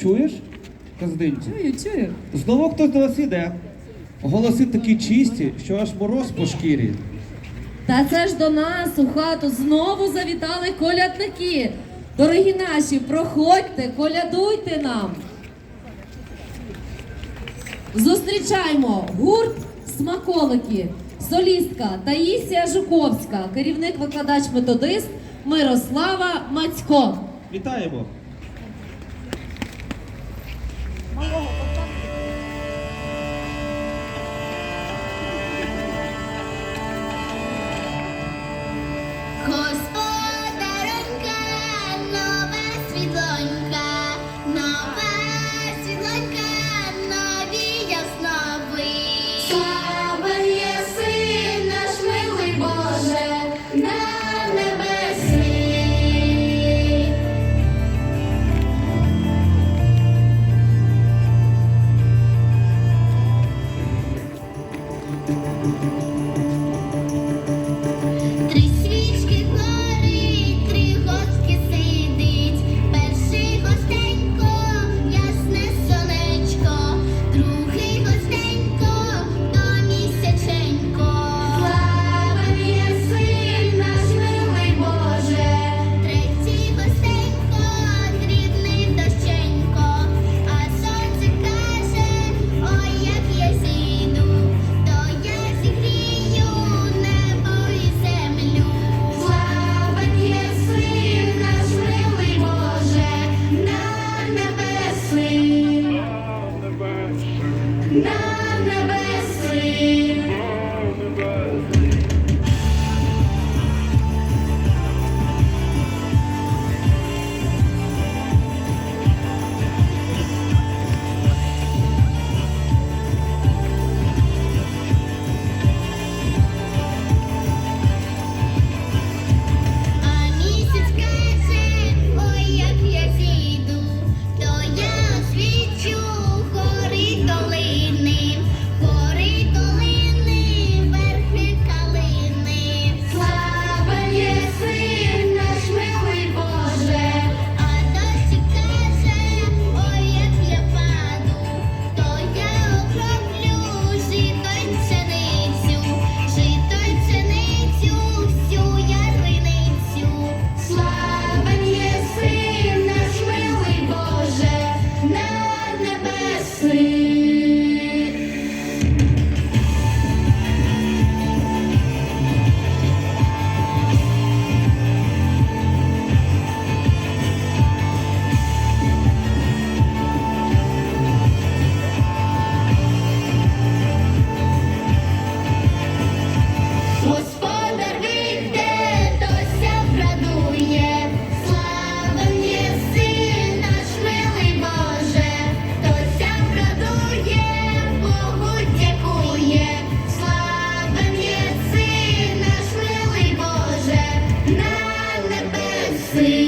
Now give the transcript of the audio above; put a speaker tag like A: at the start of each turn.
A: Чуєш? Каздинцю?
B: Чую, чую.
A: Знову хтось до вас іде. Голоси такі чисті, що аж мороз по шкірі.
B: Та це ж до нас у хату знову завітали колядники. Дорогі наші, проходьте, колядуйте нам. Зустрічаємо гурт Смаколики, солістка Таїсія Жуковська, керівник викладач методист Мирослава Мацько.
A: Вітаємо! Oh. Now. see.